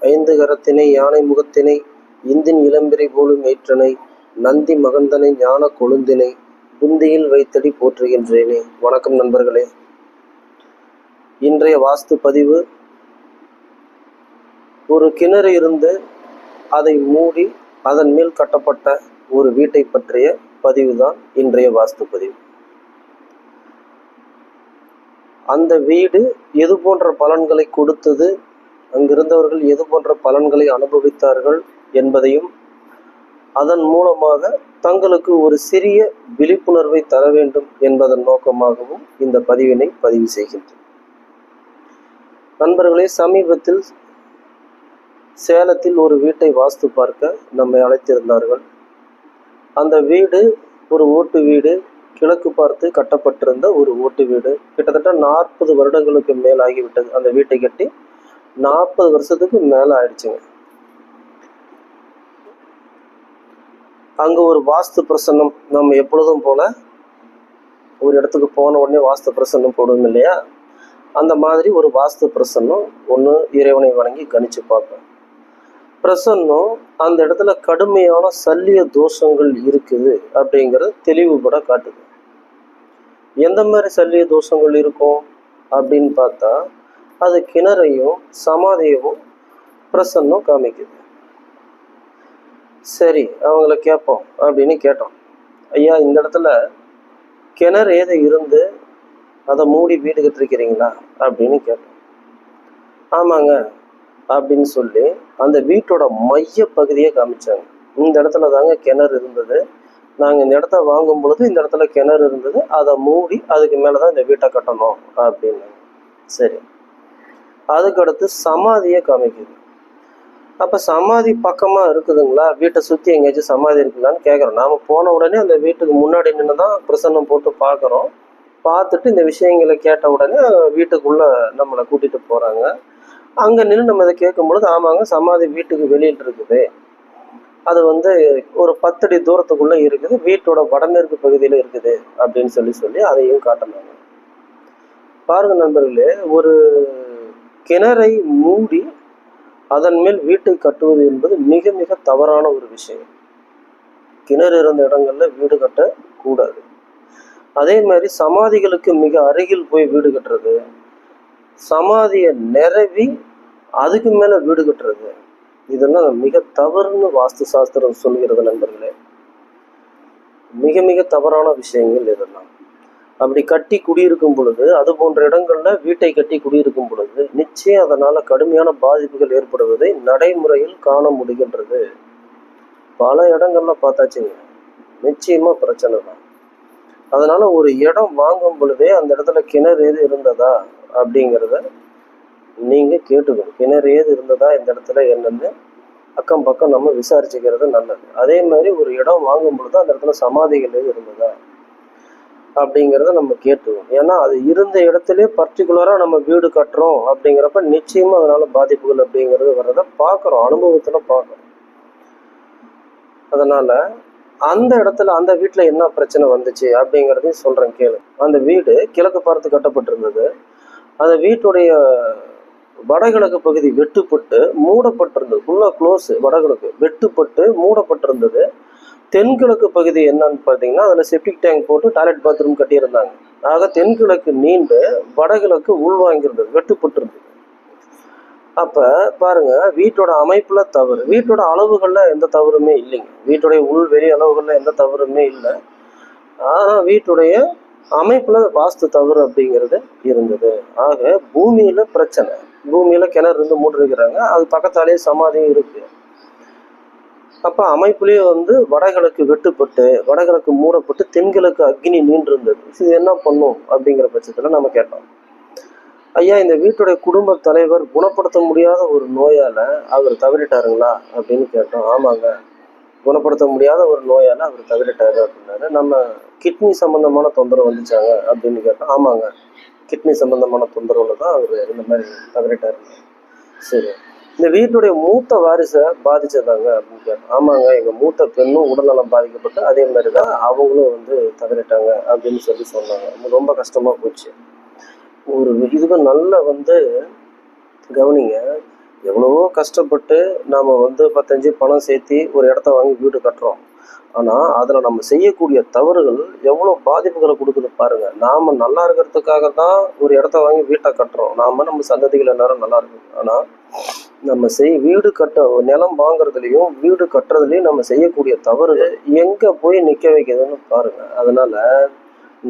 ஐந்து கரத்தினை யானை முகத்தினை இந்தின் இளம்பிரை போலும் ஏற்றனை நந்தி மகந்தனை ஞான கொழுந்தினை புந்தியில் வைத்தடி போற்றுகின்றேனே. வணக்கம் நண்பர்களே. இன்றைய வாஸ்து பதிவு ஒரு கிணறு இருந்து அதை மூடி அதன் மேல் கட்டப்பட்ட ஒரு வீட்டை பற்றிய பதிவு தான் இன்றைய வாஸ்து பதிவு. அந்த வீடு எது போன்ற பலன்களை கொடுத்தது அங்கிருந்தவர்கள் எது போன்ற பலன்களை அனுபவித்தார்கள் என்பதையும் அதன் மூலமாக தங்களுக்கு ஒரு சிறிய விழிப்புணர்வை தர வேண்டும் என்பதன் நோக்கமாகவும் இந்த பதிவினை பதிவு செய்கின்றேன். நண்பர்களே சமீபத்தில் சேலத்தில் ஒரு வீட்டை வாஸ்து பார்க்க நம்மை அழைத்திருந்தார்கள். அந்த வீடு ஒரு ஓட்டு வீடு கிழக்கு பார்த்து கட்டப்பட்டிருந்த ஒரு ஓட்டு வீடு. கிட்டத்தட்ட நாற்பது வருடங்களுக்கு மேல் ஆகிவிட்டது அந்த வீட்டை கட்டி. நாற்பது வருஷத்துக்கு மேலே ஆயிடுச்சுங்க. அங்கே ஒரு வாஸ்து பிரசன்னம் நம்ம எப்பொழுதும் போல ஒரு இடத்துக்கு போன உடனே வாஸ்து பிரசன்னம் போடுவோம் இல்லையா? அந்த மாதிரி ஒரு வாஸ்து பிரசன்னம் ஒன்று இறைவனை வணங்கி கணிச்சு பார்ப்பேன். பிரசன்னம் அந்த இடத்துல கடுமையான சல்லிய தோஷங்கள் இருக்குது அப்படிங்கிறது தெளிவுபட காட்டுது. எந்த மாதிரி சல்லிய தோஷங்கள் இருக்கும் அப்படின்னு பார்த்தா அது கிணறையும் சமாதியவும் பிரசன்னும் காமிக்குது. சரி அவங்கள கேட்போம் அப்படின்னு கேட்டோம். ஐயா இந்த இடத்துல கிணறு ஏதோ இருந்து அதை மூடி வீடு கட்டிருக்கிறீங்களா அப்படின்னு கேட்டோம். ஆமாங்க அப்படின்னு சொல்லி அந்த வீட்டோட மைய பகுதியை காமிச்சாங்க. இந்த இடத்துல தாங்க கிணறு இருந்தது. நாங்கள் இந்த இடத்த வாங்கும் பொழுது இந்த இடத்துல கிணறு இருந்தது. அதை மூடி அதுக்கு மேலே தான் இந்த வீட்டை கட்டணும் அப்படின்னு. சரி. அதுக்கடுத்து சமாதியை காமிக்குது. அப்போ சமாதி பக்கமாக இருக்குதுங்களா? வீட்டை சுற்றி எங்கேயாச்சும் சமாதி இருக்குங்களான்னு கேட்குறோம் நாம் போன உடனே அந்த வீட்டுக்கு முன்னாடி நின்று தான் பிரசன்னம் போட்டு பார்க்குறோம். பார்த்துட்டு இந்த விஷயங்களை கேட்ட உடனே வீட்டுக்குள்ளே நம்மளை கூட்டிகிட்டு போகிறாங்க அங்கே நின்று நம்ம இதை கேட்கும்பொழுது ஆமாங்க சமாதி வீட்டுக்கு வெளியில் இருக்குது. அது வந்து ஒரு பத்தடி தூரத்துக்குள்ளே இருக்குது. வீட்டோட வடமேற்கு பகுதியில் இருக்குது அப்படின்னு சொல்லி சொல்லி அதையும் காட்டினாங்க. பாருங்க நண்பர்களே ஒரு கிணறை மூடி அதன் மேல் வீட்டை கட்டுவது என்பது மிக மிக தவறான ஒரு விஷயம். கிணறு இருந்த இடங்கள்ல வீடு கட்டக்கூடாது அதே மாதிரி சமாதிகளுக்கு மிக அருகில் போய் வீடு கட்டுறது சமாதியை நிரவி அதுக்கு மேலே வீடு கட்டுறது இதெல்லாம் மிக தவறுன்னு வாஸ்து சாஸ்திரம் சொல்கிறது நண்பர்களே. மிக மிக தவறான விஷயங்கள் இதெல்லாம். அப்படி கட்டி குடியிருக்கும் பொழுது அது போன்ற இடங்களில் வீட்டை கட்டி குடியிருக்கும் பொழுது நிச்சயம் அதனால் கடுமையான பாதிப்புகள் ஏற்படுவதை நடைமுறையில் காண முடிகின்றது. பல இடங்கள்ல பார்த்தாச்சுங்க நிச்சயமாக பிரச்சனை தான். அதனால் ஒரு இடம் வாங்கும் பொழுதே அந்த இடத்துல கிணறு எது இருந்ததா அப்படிங்கிறத நீங்கள் கேட்டுக்கணும். கிணறு ஏது இருந்ததா இந்த இடத்துல என்னென்னு அக்கம் பக்கம் நம்ம விசாரிச்சுக்கிறது நல்லது. அதே மாதிரி ஒரு இடம் வாங்கும் பொழுது அந்த இடத்துல சமாதிகள் எது இருந்ததா அப்படிங்கிறத நம்ம கேட்டுருவோம். ஏன்னா அது இருந்த இடத்துல பர்டிகுலராக நம்ம வீடு கட்டுறோம் அப்படிங்கிறப்ப நிச்சயமாக அதனால் பாதிப்புகள் அப்படிங்கிறது வர்றத பார்க்குறோம். அனுபவத்தில் பார்க்குறோம். அதனால் அந்த இடத்துல அந்த வீட்டில் என்ன பிரச்சனை வந்துச்சு அப்படிங்கிறதையும் சொல்கிறேன் கேளு. அந்த வீடு கிழக்கு பார்த்து கட்டப்பட்டிருந்தது. அந்த வீட்டுடைய வடகிழக்கு பகுதி வெட்டுப்பட்டு மூடப்பட்டிருந்தது. ஃபுல்லாக க்ளோஸு வடகிழக்கு. வெட்டுப்பட்டு மூடப்பட்டிருந்தது. தென்கிழக்கு பகுதி என்னன்னு பார்த்தீங்கன்னா அதில் செப்டிக் டேங்க் போட்டு டாய்லெட் பாத்ரூம் கட்டியிருந்தாங்க. ஆக தென்கிழக்கு நீண்டு வடகிழக்கு உள்வாங்கிருந்தது வெட்டுப்பட்டிருந்தது. அப்போ பாருங்க வீட்டோட அமைப்பில் தவறு. வீட்டோட அளவுகளில் எந்த தவறுமே இல்லைங்க. வீட்டுடைய உள் வெளி அளவுகளில் எந்த தவறுமே இல்லை. ஆனால் வீட்டுடைய அமைப்பில் வாஸ்து தவறு அப்படிங்கிறது இருந்தது. ஆக பூமியில் பிரச்சனை. பூமியில் கிணறு இருந்து மூடிருக்கிறாங்க. அது பக்கத்தாலேயே சமாதியும் இருக்குது அப்போ அமைப்புலேயே வந்து வடகிழக்கு வெட்டுப்பட்டு வடகிழக்கு மூடப்பட்டு தென்கிழக்கு அக்னி நீண்டு இருந்தது இது என்ன பண்ணும் அப்படிங்கிற பட்சத்தில் நம்ம கேட்டோம் ஐயா இந்த வீட்டுடைய குடும்ப தலைவர் குணப்படுத்த முடியாத ஒரு நோயால் அவர் தவறிட்டாருங்களா அப்படின்னு கேட்டோம். ஆமாங்க. குணப்படுத்த முடியாத ஒரு நோயால் அவர் தவறிட்டாரு அப்படின்னாரு. நம்ம கிட்னி சம்பந்தமான தொந்தரவு வந்துச்சாங்க அப்படின்னு கேட்டோம். ஆமாங்க. கிட்னி சம்பந்தமான தொந்தரவுல தான் அவர் இந்த மாதிரி தவறிட்டாரு. சரி. இந்த வீட்டுடைய மூத்த வாரிசை பாதிச்சதாங்க அப்படின்னு கேட்டோம் ஆமாங்க எங்க மூத்த பெண்ணும் உடல்நலம் பாதிக்கப்பட்டு அதே மாதிரி தான் அவங்களும் வந்து தவறிட்டாங்க அப்படின்னு சொல்லி சொன்னாங்க. ரொம்ப கஷ்டமா போச்சு. ஒரு இதுக்கு நல்ல வந்து கவனிங்க. எவ்வளவோ கஷ்டப்பட்டு நாம் வந்து பத்தஞ்சு பணம் சேர்த்தி ஒரு இடத்த வாங்கி வீடு கட்டுறோம். ஆனால் அதில் நம்ம செய்யக்கூடிய தவறுகள் எவ்வளோ பாதிப்புகளை கொடுக்குது பாருங்க. நாம் நல்லா இருக்கிறதுக்காக தான் ஒரு இடத்த வாங்கி வீட்டை கட்டுறோம். நாம நம்ம சந்ததிகள் எல்லாரும் நல்லா இருக்கு ஆனால் நம்ம செய் வீடு கட்ட நிலம் வாங்குறதுலையும் வீடு கட்டுறதுலையும் நம்ம செய்யக்கூடிய தவறு எங்கே போய் நிற்க வைக்கிறதுன்னு பாருங்கள் அதனால்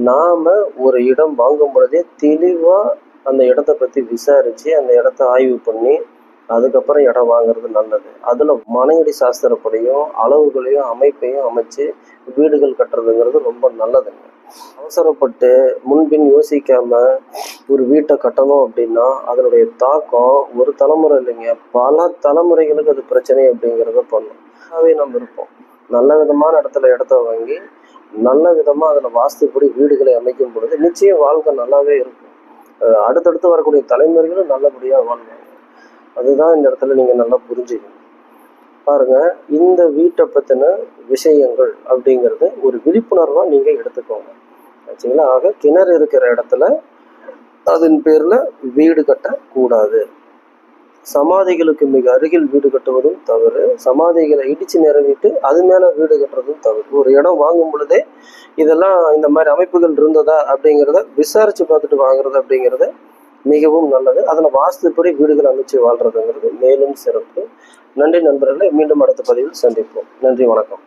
நாம் ஒரு இடம் வாங்கும் பொழுதே தெளிவாக அந்த இடத்த பற்றி விசாரித்து அந்த இடத்த ஆய்வு பண்ணி அதுக்கப்புறம் இடம் வாங்குறது நல்லது. அதில் மனையடி சாஸ்திரப்படியும் அளவுகளையும் அமைப்பையும் அமைச்சு வீடுகள் கட்டுறதுங்கிறது ரொம்ப நல்லதுங்க. அவசரப்பட்டு முன்பின் யோசிக்காமல் ஒரு வீட்டை கட்டணும் அப்படின்னா அதனுடைய தாக்கம் ஒரு தலைமுறை இல்லைங்க. பல தலைமுறைகளுக்கு அது பிரச்சனை அப்படிங்கிறத பண்ணும். அதாவே நம்ம இருப்போம் நல்ல விதமான இடத்துல இடத்த வாங்கி நல்ல விதமாக அதில் வாஸ்துப்படி வீடுகளை அமைக்கும் பொழுது நிச்சயம் வாழ்க்கை நல்லாவே இருக்கும். அடுத்தடுத்து வரக்கூடிய தலைமுறைகளும் நல்லபடியாக வாழ்வாங்க. அதுதான் இந்த இடத்துல நீங்கள் நல்லா புரிஞ்சுக்கணும். பாருங்க இந்த வீட்டை பற்றின விஷயங்கள் அப்படிங்கிறது ஒரு விழிப்புணர்வாக நீங்கள் எடுத்துக்கோங்க. ஆச்சுங்களா? ஆக கிணறு இருக்கிற இடத்துல அதன் பேரில் வீடு கட்டக்கூடாது. சமாதிகளுக்கு மிக அருகில் வீடு கட்டுவதும் தவறு. சமாதிகளை இடித்து நிறவிட்டு அது மேலே வீடு கட்டுறதும் தவறு. ஒரு இடம் வாங்கும் பொழுதே இதெல்லாம் இந்த மாதிரி அமைப்புகள் இருந்ததா அப்படிங்கிறத விசாரித்து பார்த்துட்டு வாங்குறது அப்படிங்கிறது மிகவும் நல்லது. அதில் வாஸ்துப்படி வீடுகள் அமைச்சு வாழ்றதுங்கிறது மேலும் சிறப்பு. நன்றி நண்பர்களை மீண்டும் அடுத்த பதிவில் சந்திப்போம். நன்றி வணக்கம்.